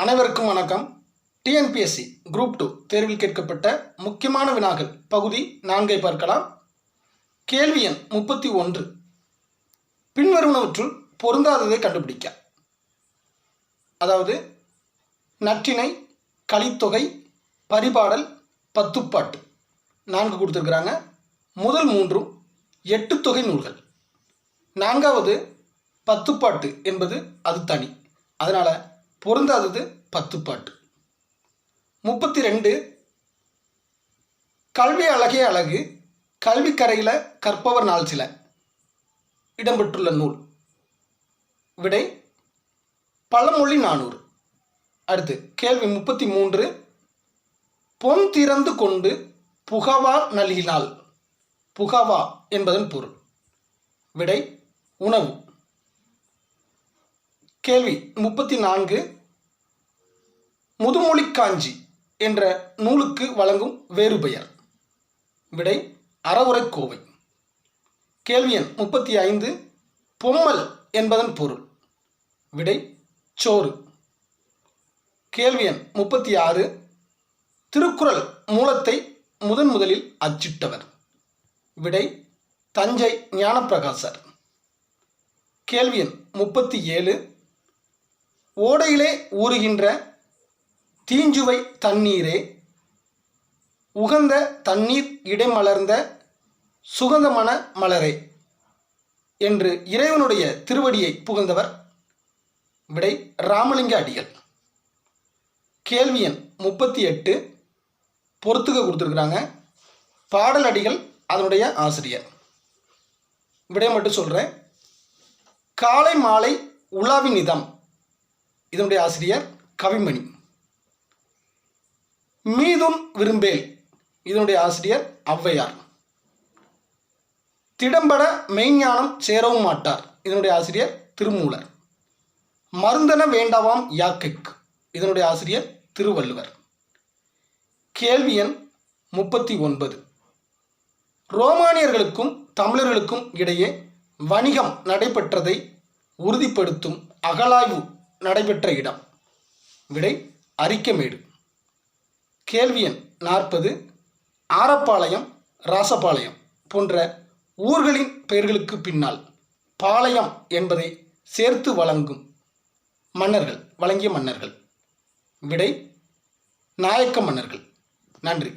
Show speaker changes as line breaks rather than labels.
அனைவருக்கும் வணக்கம். TNPSC group two தேர்வில் கேட்கப்பட்ட முக்கியமான வினாக்கள். பகுதி நான்கை பார்க்கலாம். கேள்வி எண் முப்பத்தி ஒன்று. பின்வருவனவற்றுள் பொருந்தாததை கண்டுபிடிக்க. அதாவது நற்றிணை கலித்தொகை பரிபாடல் பத்துப்பாட்டு. நான்கு கொடுத்துருக்குறாங்க. முதல் மூன்றும் எட்டு தொகை நூல்கள். நான்காவது பத்துப்பாட்டு என்பது அது தனி. அதனால் பொருந்தாதது பத்துப்பாட்டு முப்பத்தி ரெண்டு கல்வி அழகே அழகு கல்விக்கரையில் கற்பவர் நாள் சில. இடம்பெற்றுள்ள நூல். விடை பழமொழி நானூறு. அடுத்து கேள்வி முப்பத்தி மூன்று பொன் திறந்து கொண்டு புகவா நல்கினாள் புகவா என்பதன் பொருள். விடை உணவு. கேள்வி முப்பத்தி நான்கு முதுமொழி காஞ்சி என்ற நூலுக்கு வழங்கும் வேறு பெயர். விடை அறவுரை கோவை. கேள்வி எண் முப்பத்தி ஐந்து பொம்மல் என்பதன் பொருள். விடை சோறு. கேள்வி எண் முப்பத்தி ஆறு திருக்குறள் மூலத்தை முதன் முதலில் அச்சிட்டவர். விடை தஞ்சை ஞானப்பிரகாசர். கேள்வி எண் முப்பத்தி ஏழு ஓடையிலே ஊறுகின்ற தீஞ்சுவை தண்ணீரே உகந்த தண்ணீர் இடைமலர்ந்த சுகந்தமான மலரே என்று இறைவனுடைய திருவடியை புகழ்ந்தவர் விடை ராமலிங்க அடிகள். கேள்வி எண் முப்பத்தி எட்டு பொறுத்துக்க கொடுத்துருக்குறாங்க. பாடல் அடிகள் அதனுடைய ஆசிரியர். விடை மட்டும் சொல்கிறேன் காலை மாலை உலாவின் நிதம். இதனுடைய ஆசிரியர் கவிமணி. மீதும் விரும்பேல். இதனுடைய ஆசிரியர் ஔவையார். திடம்பட மெய்ஞானம் சேரவும் மாட்டார். இதனுடைய ஆசிரியர் திருமூலர். மருந்தன வேண்டாவாம் யாக்கைக்கு இதனுடைய ஆசிரியர் திருவள்ளுவர். கேள்வி எண் முப்பத்தி ஒன்பது. ரோமானியர்களுக்கும் தமிழர்களுக்கும் இடையே வணிகம் நடைபெற்றதை உறுதிப்படுத்தும் அகலாய்வு நடைபெற்ற இடம். விடை அரிக்கமேடு. கேள்வி எண் நாற்பது ஆரப்பாளையம் ராசபாளையம் போன்ற ஊர்களின் பெயர்களுக்கு பின்னால் பாளையம் என்பதை சேர்த்து வழங்கும் மன்னர்கள் வழங்கிய மன்னர்கள். விடை நாயக்க மன்னர்கள். நன்றி.